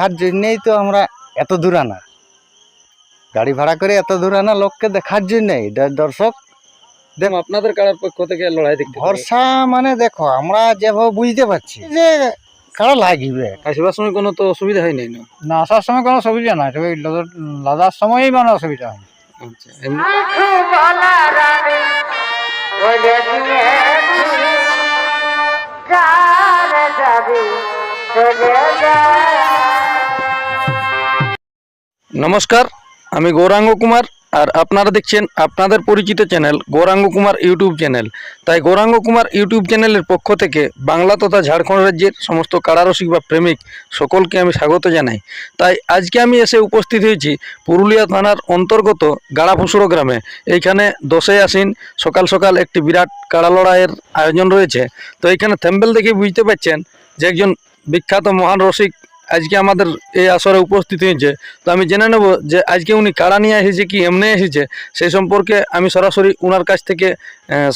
দেখার জন্যই তো আমরা এত দূর আনা। গাড়ি ভাড়া করে এত দূর আনা লোককে দেখার জন্যই। দর্শক দেখো আপনাদের কারার পক্ষ থেকে লড়াই দেখতে ভরসা মানে দেখো আমরা যেভাবে বুঝতে পারছি যে কারা লাগবে। আসবার সময় কোনো তো অসুবিধা হয় নাই না? না আসার সময় কোনো সুবিধা নাই তবে লাদার- সময়ই মানে অসুবিধা হয়। আচ্ছা এমনি নমস্কার, আমি গৌরাঙ্গ কুমার আর আপনারা দেখছেন আপনাদের পরিচিত channel Gauranga Kumar YouTube channel. তাই গৌরাঙ্গ কুমার ইউটিউব চ্যানেলের পক্ষ থেকে বাংলা তথা ঝাড়খণ্ড রাজ্যের সমস্ত কারারসিক বা প্রেমিক সকলকে আমি স্বাগত জানাই। তাই আজকে আমি এসে উপস্থিত হয়েছি পুরুলিয়া থানার অন্তর্গত গাড়াফুসুরো গ্রামে। এইখানে দশই আসিন, সকাল সকাল একটি বিরাট কাড়া লড়াইয়ের আয়োজন রয়েছে। তো এইখানে থ্যাম্বেল দেখে বুঝতে পারছেন যে একজন বিখ্যাত মহান রসিক আজকে আমাদের এই আসরে উপস্থিত হয়েছে। তো আমি জেনে নেব যে আজকে উনি কাড়া নিয়ে এসেছে কি এমনি এসেছে? সেই সম্পর্কে আমি সরাসরি ওনার কাছ থেকে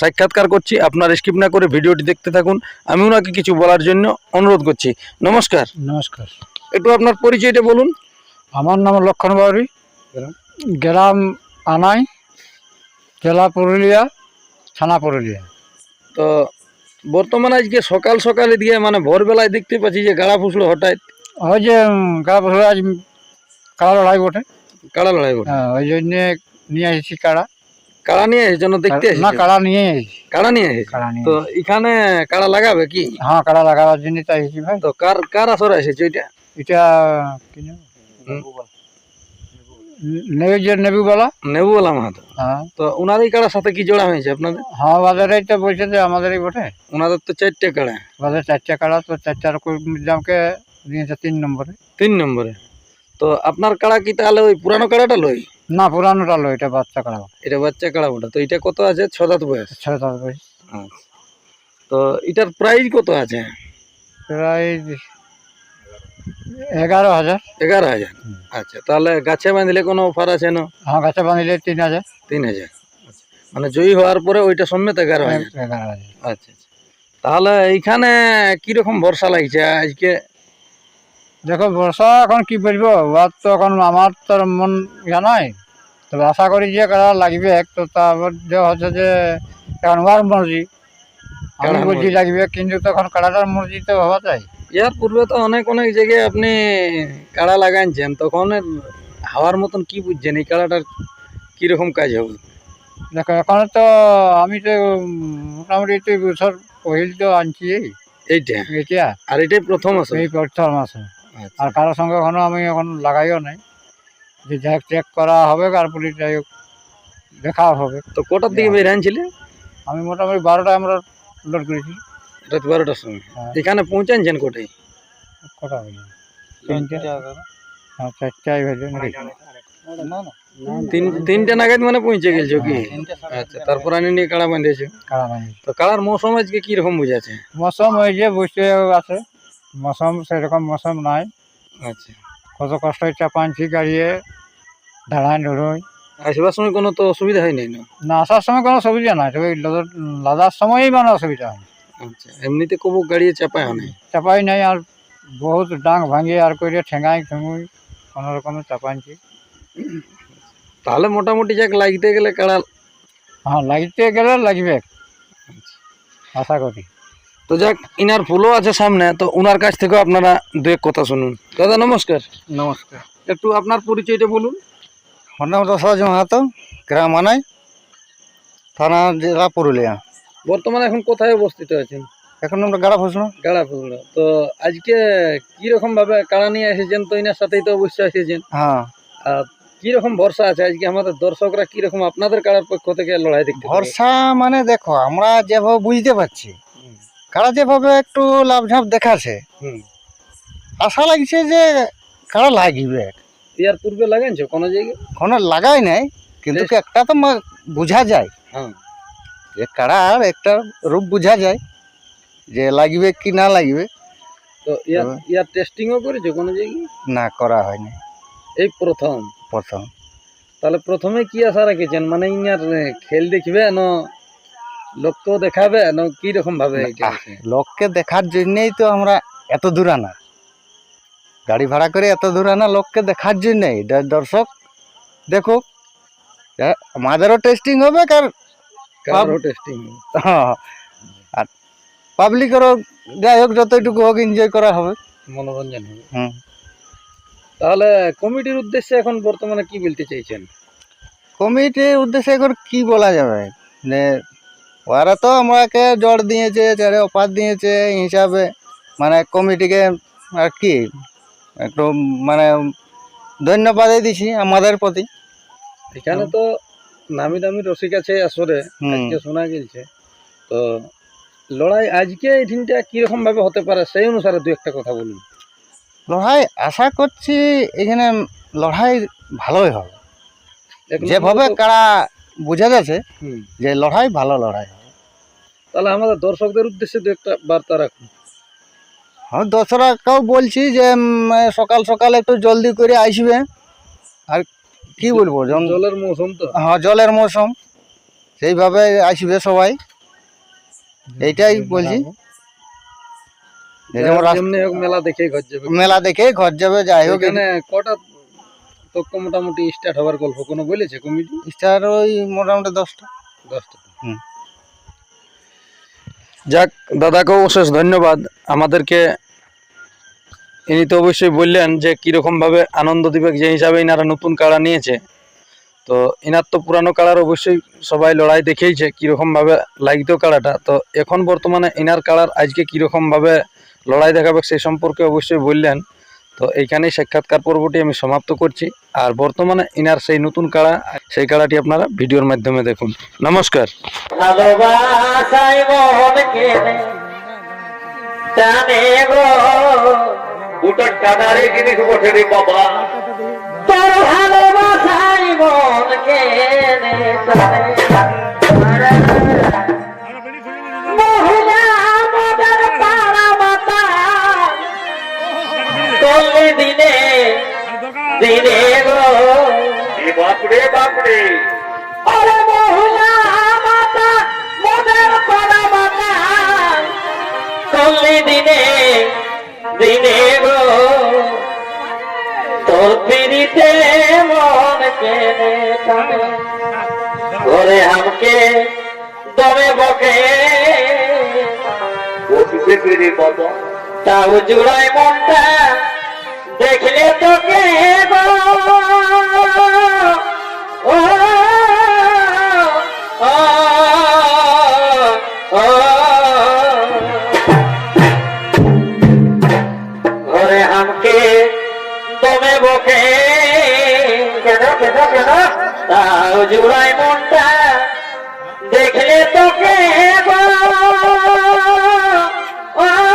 সাক্ষাৎকার করছি। আপনার স্কিপ না করে ভিডিওটি দেখতে থাকুন। আমি ওনাকে কিছু বলার জন্য অনুরোধ করছি। নমস্কার। নমস্কার। একটু আপনার পরিচয়টা বলুন। আমার নাম লক্ষণ বাউরি। গ্রাম আনাই জেলা পুরুলিয়া থানা পুরুলিয়া। তো বর্তমানে আজকে সকাল সকালে দিয়ে মানে ভোরবেলায় দেখতে পাচ্ছি যে গাড়া ফুসলো হঠাৎ ওই যে গা আজ কাড়া লড়াই বটে? কাড়া লড়াই বলে হ্যাঁ, ওই জন্যে নিয়ে এসেছি কাড়া কাড়া নিয়ে এসেছে? জন্য দেখতে না কাড়া নিয়ে এসেছি। কাড়া নিয়ে এসেছে? কাড়া নিয়ে তো এখানে কাড়া লাগাবে কি? হ্যাঁ কাড়া লাগাবার জন্য তাই এসেছি ভাই। তো কার কার আসরে এসেছে ওইটা? এটা কি। নেবি যে নেবিওয়ালা নেবুওয়ালা মাহাতো। হ্যাঁ। তো ওনারই কাড়ার সাথে কি জোড়া হয়েছে আপনাদের? হ্যাঁ বাজারেই তো বলছে যে আমাদেরই বটে। ওনাদের তো চারটে কাড়া বাজারে চারটা কাড়া তো চারটার দামকে তিন নম্বরে। তিন নম্বরে। তো আপনার কাড়া কি তাহলে ওই পুরানো কাড়াটা লই? না পুরানোটা লো এটা বাচ্চা কাড়া এটা বাচ্চা কাড়া ওটা তো এটা কত আছে? ছ দাঁত বয়স? ছয় সাত বয়স। আচ্ছা। তো এটার প্রাইস কত আছে? প্রায় এগারো হাজার। এগারো হাজার। আচ্ছা তাহলে গাছে বাঁধলে কোনো অফার আছে না? হ্যাঁ গাছে বাঁধিলে তিন হাজার। তিন হাজার। আচ্ছা। মানে জয়ী হওয়ার পরে ওইটা সমেত এগারো হাজার। এগারো হাজার। আচ্ছা আচ্ছা। তাহলে এইখানে কীরকম ভরসা লাগছে? আজকে দেখো বর্ষা এখন কি বলব? ওর তো এখন আমার তো মন ইয়া নাই। তবে আশা করি যে কারা লাগবে তো তারপর যে হচ্ছে যে এখন ওর মর্জি। আমি বলছি। লাগবে কিন্তু তখন কাড়াটার মর্জি তো হওয়া চাই। ইয়ার পূর্বে তো অনেক অনেক জায়গায় আপনি কাড়া লাগাইছেন তখন হাওয়ার মতন কি বুঝছেন? এই কাড়াটার কীরকম কাজ হবে? দেখো এখন তো আমি তো মোটামুটি দুই বছর পহিল তো আনছি। এই এইটা। এটা আর এটাই প্রথম আছে এই প্রথম মাসে আচ্ছা। আর কারোর সঙ্গে এখনও আমি এখন লাগাইও নাই। যে যাই চেক করা হবে আর পুলিশ যাই হোক দেখা হবে। তো কটার দিকে বের আনছিলে? আমি মোটামুটি বারোটায় আমরা লোড করেছি। রাত বারোটার সময়। হ্যাঁ। এখানে পৌঁছানছেন কোটায় কটা হ্যাঁ ভেজে নাকি তিন তিনটে নাগাদ মানে পৌঁছে গেছো কি? আচ্ছা তারপর আনি নিয়ে কাড়া বাঁধিয়েছে কাড়া বানিয়ে তো কাড়ার মৌসুম আজকে কীরকম বুঝাচ্ছে? মৌসুম যে বুঝতে আছে। মৌসুম সেরকম মৌসুম নাই আচ্ছা কত কষ্ট চাপানছি গাড়িয়ে দাঁড়ায় ধরোই আসবার সময় কোনো তো অসুবিধা হয় নাই না না আসার সময় কোনো সুবিধা নাই তবে লাদার লাদার সময়ই মানে অসুবিধা হয় আচ্ছা এমনিতে কবু গাড়ি চাপায় হয় নাই চাপাই নাই আর বহুত ডাং ভাঙিয়ে আর করে ঠেঙাই ঠেঙুই কোনো রকমে চাপানছি তাহলে মোটামুটি যাক লাগতে গেলে কাড়া হ্যাঁ লাগিতে গেলে লাগবে আশা করি তো যাক ইনার ফুলও আছে সামনে তো ওনার কাছ থেকেও আপনারা দু এক কথা শুনুন। দাদা নমস্কার। নমস্কার। একটু আপনার পরিচয়টা বলুন। হন্ডা দশরাজ মাহাতো গ্রাম আনাই থানা জেলা পুরুলিয়া। বর্তমানে এখন কোথায় অবস্থিত আছেন? এখন আমরা গাড়া ফসলো কাড়া ফুলড়া তো আজকে কীরকম ভাবে কাড়া নিয়ে এসেছেন? তো ইনার সাথেই তো অবশ্যই এসেছেন। হ্যাঁ। কীরকম ভরসা আছে আজকে আমাদের দর্শকরা কীরকম আপনাদের কাড়ার পক্ষ থেকে লড়াই দেখতে? ভরসা মানে দেখো আমরা যেভাবে বুঝতে পারছি। কারা যেভাবে একটু লাভঝাপ দেখাচ্ছে হুম। আশা লাগছে যে কারা লাগবে। ইয়ার পূর্বে লাগাইছো কোনো জায়গায়? কোনো লাগাই নাই কিন্তু একটা তো মা- বোঝা যায়। হ্যাঁ। যে কারার একটা রূপ বোঝা যায় যে লাগবে কি না লাগবে। তো ইয়ার ইয়ার টেস্টিংও করেছ কোনো জায়গায়? না করা হয়নি। এই প্রথম? প্রথম। তাহলে প্রথমে কি আশা রেখেছেন? মানে ইনার এ, খেল দেখবে না লোককে দেখাবে না কীরকম ভাবে এটা আহ, আছে? লোককে দেখার জন্যই তো আমরা এত দূর আনা। গাড়ি ভাড়া করে এত দূর আনা লোককে দেখার জন্যই। দর্শক দেখুক এ, আমাদেরও টেস্টিং হবে কারও টেস্টিং হ্যাঁ, আর পাবলিকেরও যাই হোক যতটুকু হোক এনজয় করা হবে। মনোরঞ্জন হবে। তাহলে কমিটির উদ্দেশ্যে এখন বর্তমানে কি বলতে চাইছেন? কমিটির উদ্দেশ্যে এখন কি বলা যাবে? যে ওরা তো আমাকে জড় দিয়েছে চারে অফার দিয়েছে এই হিসাবে। মানে কমিটিকে আর কি একটু মানে ধন্যবাদই দিছি আমাদের প্রতি। এখানে তো নামি দামি রসিক আছে আসরে। আজকে শোনা গেছে। তো লড়াই আজকে এই দিনটা কীরকম ভাবে হতে পারে সেই অনুসারে দু একটা কথা বলুন। লড়াই আশা করছি এখানে লড়াই ভালোই হবে। যেভাবে কারা বোঝা যাচ্ছে যে লড়াই ভালো লড়াই। হবে তাহলে আমাদের দর্শকদের উদ্দেশ্যে দু একটা বার্তা রাখুন। হ্যাঁ দোসরাকেও বলছি যে সকাল সকাল একটু জলদি করে আসবে। আর কি বলব জলের মৌসুম তো। হ্যাঁ জলের মৌসুম। সেইভাবে আসবে সবাই। এইটাই বলছি। মেলা দেখে ঘর যাবে। মেলা দেখে ঘর যাবে যাই হোক। এখানে কটা তো মোটামুটি স্টার্ট হওয়ার গল্প কোনো বলেছে কমিটি? স্টার ওই মোটামুটি দশটা। দশটা। হুম। যাক দাদাকেও অশেষ ধন্যবাদ। আমাদেরকে ইনি তো অবশ্যই বললেন যে কীরকম ভাবে আনন্দ দিবে যে হিসাবে ইনারা নতুন কাড়া নিয়েছে। তো এনার তো পুরানো কাড়ার অবশ্যই সবাই লড়াই দেখেইছে কীরকম ভাবে লাগতো কাড়াটা। তো এখন বর্তমানে ইনার কাড়ার আজকে কীরকম ভাবে লড়াই দেখাবে সেই সম্পর্কে অবশ্যই বললেন। তো এইখানেই সাক্ষাৎকার পর্বটি আমি সমাপ্ত করছি। আর বর্তমানে ইনার সেই নতুন কাড়া, সেই কাড়াটি আপনারা ভিডিওর মাধ্যমে দেখুন। নমস্কার। বাবা। এ বাপরে। বাপরে আরে মহিলা মাতা মদের পাড়া মাতা। চললে দিনে দিনে গো। তোর পিড়িতে মন কেনে টানে। ঘরে আমাকে দমে বকে। রে তাও জুড়াই মনটা দেখলে তোকে গো। দেখে দেখে না তাও জুড়াই মনটা দেখলে তোকে গো